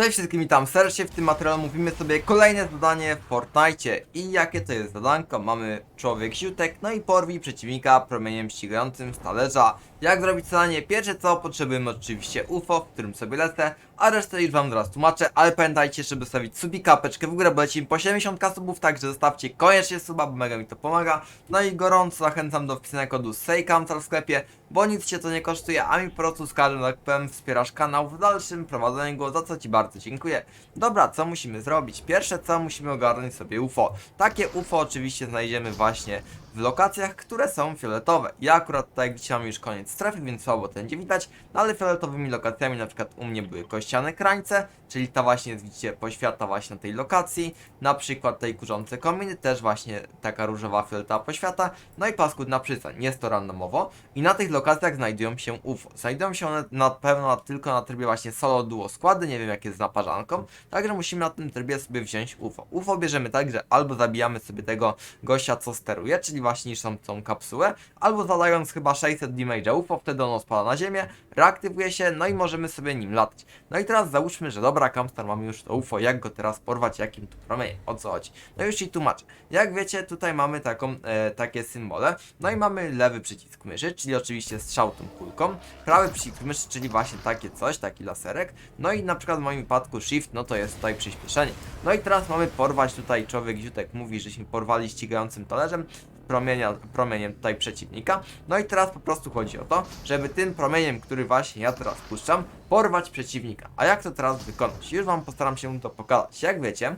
Cześć wszystkim, witam serdecznie. W tym materiale mówimy sobie kolejne zadanie w Fortnite. I jakie to jest zadanko? Mamy człowiek ziutek, no i porwij przeciwnika promieniem ścigającym z talerza. Jak zrobić zadanie? Pierwsze co, potrzebujemy oczywiście UFO, w którym sobie lecę, a resztę już wam zaraz tłumaczę, ale pamiętajcie, żeby stawić subika, kapeczkę w górę, bo lecimy po 70 subów, także zostawcie koniecznie suba, bo mega mi to pomaga. No i gorąco zachęcam do wpisania kodu SEJKAMCAL w sklepie, bo nic cię to nie kosztuje, a mi po prostu z każdym powiem wspierasz kanał w dalszym prowadzeniu go, za co ci bardzo dziękuję. Dobra, co musimy zrobić? Pierwsze co, musimy ogarnąć sobie UFO. Takie UFO oczywiście znajdziemy właśnie w lokacjach, które są fioletowe. Ja akurat tutaj widzicie mam już koniec strefy, więc słabo to będzie widać, no ale fioletowymi lokacjami na przykład u mnie były kościane krańce, czyli ta właśnie jest, widzicie poświata właśnie na tej lokacji, na przykład tej kurzące kominy, też właśnie taka różowa fioletowa poświata, no i paskudna przystań, jest to randomowo i na tych lokacjach znajdują się UFO. Znajdują się one na pewno tylko na trybie właśnie solo duo składy, nie wiem jak jest z naparzanką, także musimy na tym trybie sobie wziąć UFO. UFO bierzemy tak, że albo zabijamy sobie tego gościa co steruje, czyli właśnie niszczą tą kapsułę, albo zadając chyba 600 damage'a UFO, wtedy ono spada na ziemię, reaktywuje się, no i możemy sobie nim latać. No i teraz załóżmy, że dobra, Kamstar mamy już to UFO, jak go teraz porwać, jakim tu promieniem, o co chodzi. No już ci tłumaczę. Jak wiecie, tutaj mamy taką, e, takie symbole, no i mamy lewy przycisk myszy, czyli oczywiście strzał tą kulką, prawy przycisk myszy, czyli właśnie takie coś, taki laserek, no i na przykład w moim wypadku shift, no to jest tutaj przyspieszenie. No i teraz mamy porwać tutaj, człowiek ziutek mówi, żeśmy porwali ścigającym talerzem, promienia, promieniem tutaj przeciwnika. No i teraz po prostu chodzi o to, żeby tym promieniem, który właśnie ja teraz puszczam, porwać przeciwnika. A jak to teraz wykonać? Już Wam postaram się to pokazać. Jak wiecie,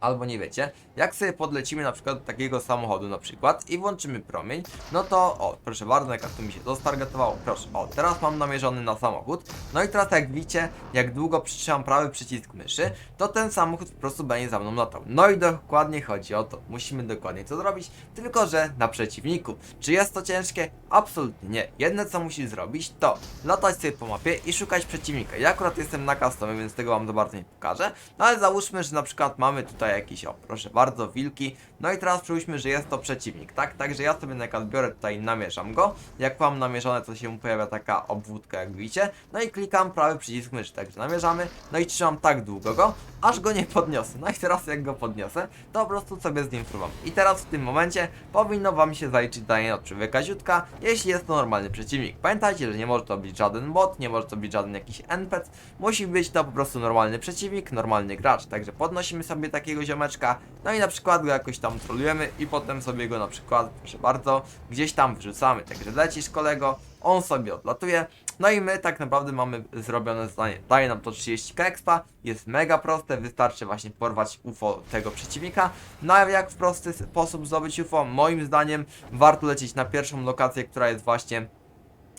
albo nie wiecie, jak sobie podlecimy na przykład do takiego samochodu na przykład i włączymy promień, no to o, proszę bardzo, jak tu mi się to stargetowało, proszę, o, teraz mam namierzony na samochód, no i teraz jak widzicie, jak długo przytrzymam prawy przycisk myszy, to ten samochód po prostu będzie za mną latał. No i dokładnie chodzi o to, musimy dokładnie to zrobić, tylko że na przeciwniku. Czy jest to ciężkie? Absolutnie nie. Jedne co musisz zrobić to latać sobie po mapie i szukać przeciwnika. Ja akurat jestem na customie, więc tego wam za bardzo nie pokażę, no ale załóżmy, że na przykład mamy tutaj jakiś, o proszę bardzo, wilki, no i teraz przyjmijmy, że jest to przeciwnik, tak? Także ja sobie na biorę tutaj, namierzam go, jak mam namierzone, to się pojawia taka obwódka, jak widzicie, no i klikam prawy przycisk myszy, także namierzamy, no i trzymam tak długo go, aż go nie podniosę, no i teraz jak go podniosę, to po prostu sobie z nim fruwam. I teraz w tym momencie powinno wam się zaliczyć danie od człowieka ziutka, jeśli jest to normalny przeciwnik. Pamiętajcie, że nie może to być żaden bot, nie może to być żaden jakiś NPC, musi być to po prostu normalny przeciwnik, normalny gracz, także podnosimy sobie takiego ziomeczka, no i na przykład go jakoś tam trolujemy i potem sobie go na przykład, proszę bardzo, gdzieś tam wrzucamy, także lecisz kolego, on sobie odlatuje, no i my tak naprawdę mamy zrobione zadanie. Daje nam to 30 expa, jest mega proste, wystarczy właśnie porwać UFO tego przeciwnika. No a jak w prosty sposób zdobyć UFO? Moim zdaniem warto lecieć na pierwszą lokację, która jest właśnie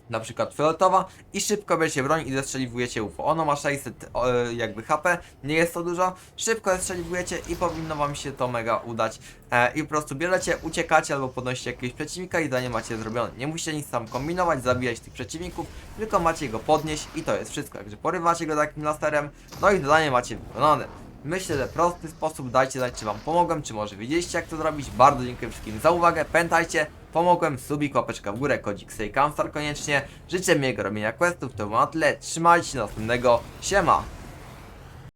na przykład fioletowa i szybko bierzecie broń i zestrzeliwujecie UFO. Ono ma 600 o, e, jakby HP, nie jest to dużo, szybko zestrzeliwujecie i powinno wam się to mega udać e, i po prostu bierzecie, uciekacie albo podnosicie jakiegoś przeciwnika i zadanie macie zrobione. Nie musicie nic tam kombinować, zabijać tych przeciwników, tylko macie go podnieść i to jest wszystko. Także porywacie go takim laserem, no i zadanie macie wykonane. Myślę, że prosty sposób, dajcie znać czy wam pomogłem, czy może wiedzieliście jak to zrobić. Bardzo dziękuję wszystkim za uwagę, pamiętajcie, pomogłem, subik, łapeczka w górę, kodzik Sejkamstar koniecznie. Życzę miłego robienia questów, to było na tyle, trzymajcie się, do następnego, siema!